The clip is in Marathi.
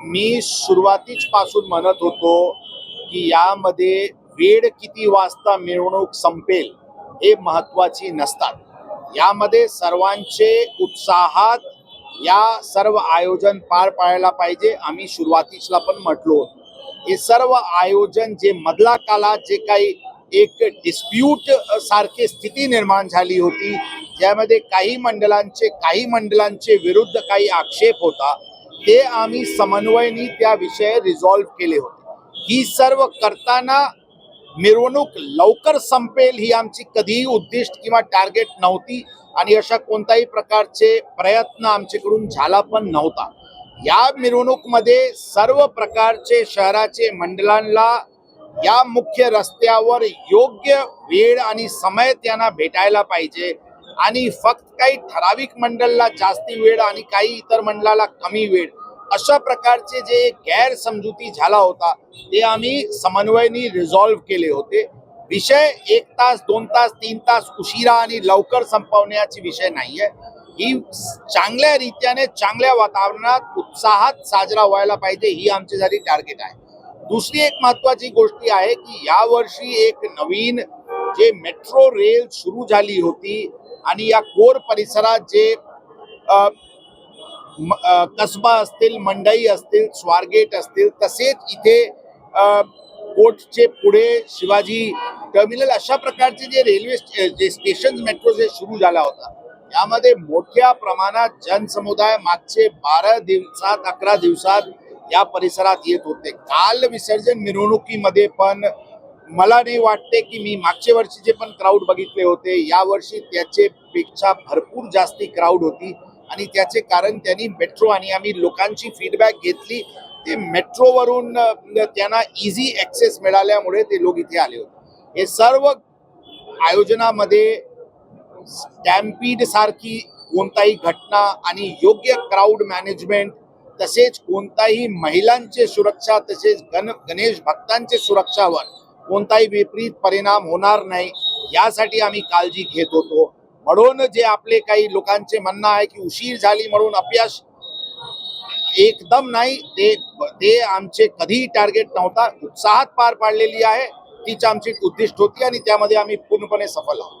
मी सुरुवातीच पासून म्हणत होतो की यामध्ये वेळ किती वाजता मिरवणूक संपेल हे महत्वाची नसतात. यामध्ये सर्वांचे उत्साहात या सर्व आयोजन पार पाडायला पाहिजे आम्ही सुरुवातीसला पण म्हटलो हे सर्व आयोजन जे मधला कालात जे काही एक डिस्प्यूट सारखी स्थिती निर्माण झाली होती ज्यामध्ये काही मंडळांचे काही मंडळांचे विरुद्ध काही आक्षेप होता ते आम्ही समन्वयनी त्या विषय रिझॉल्व्ह केले होते. ही सर्व करताना मिरवणूक लवकर संपेल ही आमची कधीही उद्दिष्ट किंवा टार्गेट नव्हती आणि अशा कोणत्याही प्रकारचे प्रयत्न आमच्याकडून झाला पण नव्हता. या मिरवणूकमध्ये सर्व प्रकारचे शहराचे मंडळांना या मुख्य रस्त्यावर योग्य वेळ आणि समय त्यांना भेटायला पाहिजे. आणि फक्त काही ठराविक मंडळाला जास्ती वेळ आणि काही इतर मंडळाला कमी वेळ. अशा प्रकारचे जे गैरसमजुती झाला होता ते आम्ही समन्वयनी रिझॉल्व्ह केले होते. विषय एक तास दोन तास तीन तास उशिरा आणि लवकर संपवण्याची विषय नाहीये. ही चांगल्या रीत्याने चांगल्या वातावरणात उत्साहात साजरा व्हायला पाहिजे ही आमच्यासाठी टार्गेट आहे. दुसरी एक महत्वाची गोष्टी आहे की यावर्षी एक नवीन जे मेट्रो रेल सुरू झाली होती आणि या कोर परिसरात जे कसबा असतील मंडई असतील स्वारगेट असतील तसेच इथे कोटचे कोर्टचे पुढे शिवाजी टर्मिनल अशा प्रकारचे जे रेल्वे स्टे- जे स्टेशन मेट्रो जे सुरू झाला होता यामध्ये मोठ्या प्रमाणात जनसमुदाय मागचे बारा दिवसात अकरा दिवसात या परिसरात येत होते. काल विसर्जन मिरवणुकीमध्ये पण मला नाही वाटते की मी मागच्या वर्षीचे पण क्राऊड बघितले होते या वर्षी त्याचे पेक्षा भरपूर जास्ती क्राऊड होती. आणि त्याचे कारण त्यांनी मेट्रो आणि आम्ही लोकांची फीडबॅक घेतली. ते मेट्रोवरून त्यांना इझी ॲक्सेस मिळाल्यामुळे ते लोक इथे आले होते. हे सर्व आयोजनामध्ये स्टॅम्पीड सारखी कोणताही घटना आणि योग्य क्राऊड मॅनेजमेंट तसेच कोणताही महिलांचे सुरक्षा तसेच गण गणेश भक्तांचे सुरक्षावर कोणताही विपरीत परिणाम होणार नाही यासाठी आम्ही काळजी घेत होतो. म्हणून जे आपले काही लोकांचे म्हणणं आहे की उशीर झाली म्हणून अपयश एकदम नाही ते ते आमचे कधीही टार्गेट नव्हता. उत्साहात पार पाडलेली आहे. तीच आमची उद्दिष्ट होती आणि त्यामध्ये आम्ही पूर्णपणे सफल आहोत.